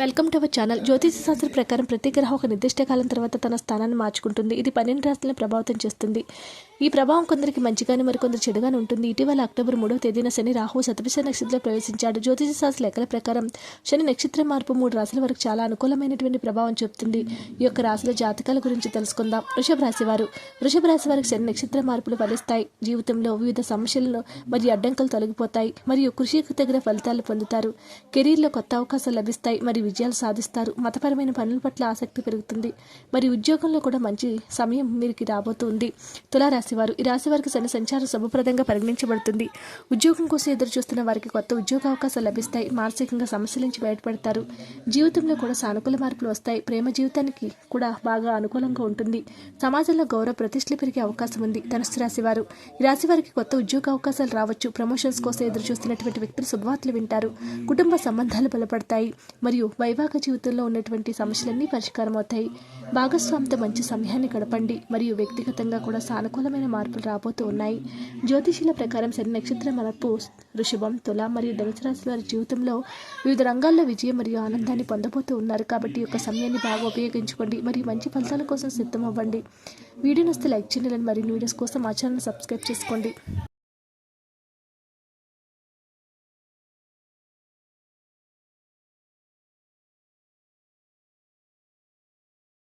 Welcome to our channel. జ్యోతిష శాస్త్ర ప్రకారం ప్రతి గ్రహం ఒక నిర్దిష్ట కాలం తర్వాత తన స్థానాన్ని మార్చుకుంటుంది. ఇది పన్నెండు రాష్ట్రాలను ప్రభావితం చేస్తుంది. ఈ ప్రభావం కొందరికి మంచిగానే మరికొందరు చెడుగానే ఉంటుంది. ఇటీవల అక్టోబర్ మూడవ తేదీన శని రాహు శతభిష నక్షత్రంలో ప్రవేశించాడు. జ్యోతిష శాస్త్ర లెక్కల ప్రకారం శని నక్షత్ర మార్పు మూడు రాశుల వరకు చాలా అనుకూలమైనటువంటి ప్రభావం చూపుతుంది. ఈ యొక్క రాశుల జాతకాల గురించి తెలుసుకుందాం. వృషభ రాశి వారు. వృషభ రాశి వారికి శని నక్షత్ర మార్పులు ఫలిస్తాయి. జీవితంలో వివిధ సమస్యలను మరియు అడ్డంకులు తొలగిపోతాయి. మరియు కృషికి తగిన ఫలితాలు పొందుతారు. కెరీర్లో కొత్త అవకాశాలు లభిస్తాయి. మరియు విజయాలు సాధిస్తారు. మతపరమైన పనుల పట్ల ఆసక్తి పెరుగుతుంది. మరియు ఉద్యోగంలో కూడా మంచి సమయం మీరికి రాబోతుంది. తులారాశి రాశివారు. ఈ రాశి వారికి శని సంచారం శుభప్రదంగా పరిగణించబడుతుంది. ఉద్యోగం కోసం ఎదురు చూస్తున్న వారికి కొత్త ఉద్యోగ అవకాశాలు లభిస్తాయి. మానసికంగా సమస్యల నుంచి బయటపడతారు. జీవితంలో కూడా సానుకూల మార్పులు వస్తాయి. ప్రేమ జీవితానికి కూడా బాగా అనుకూలంగా ఉంటుంది. సమాజంలో గౌరవ ప్రతిష్టలు పెరిగే అవకాశం ఉంది. ధనుసు రాశివారు. ఈ రాశి వారికి కొత్త ఉద్యోగ అవకాశాలు రావచ్చు. ప్రమోషన్స్ కోసం ఎదురు చూస్తున్నటువంటి వ్యక్తులు శుభవార్తలు వింటారు. కుటుంబ సంబంధాలు బలపడతాయి. మరియు వైవాహిక జీవితంలో ఉన్నటువంటి సమస్యలన్నీ పరిష్కారం అవుతాయి భాగస్వామితో మంచి సమయాన్ని గడపండి. మరియు వ్యక్తిగతంగా కూడా సానుకూలమైన మార్పులు రాబోతూ ఉన్నాయి. జ్యోతిషుల ప్రకారం శని నక్షత్ర మలపు వృషభం తుల మరియు ధనుసు రాశి వారి జీవితంలో వివిధ రంగాల్లో విజయం మరియు ఆనందాన్ని పొందబోతూ ఉన్నారు. కాబట్టి ఈ యొక్క సమయాన్ని బాగా ఉపయోగించుకోండి. మరియు మంచి ఫలితాల కోసం సిద్ధం అవ్వండి వీడియో నస్తే లైక్ చేయండి. మరియు వీడియోస్ కోసం మా ఛానల్ సబ్స్క్రైబ్ చేసుకోండి.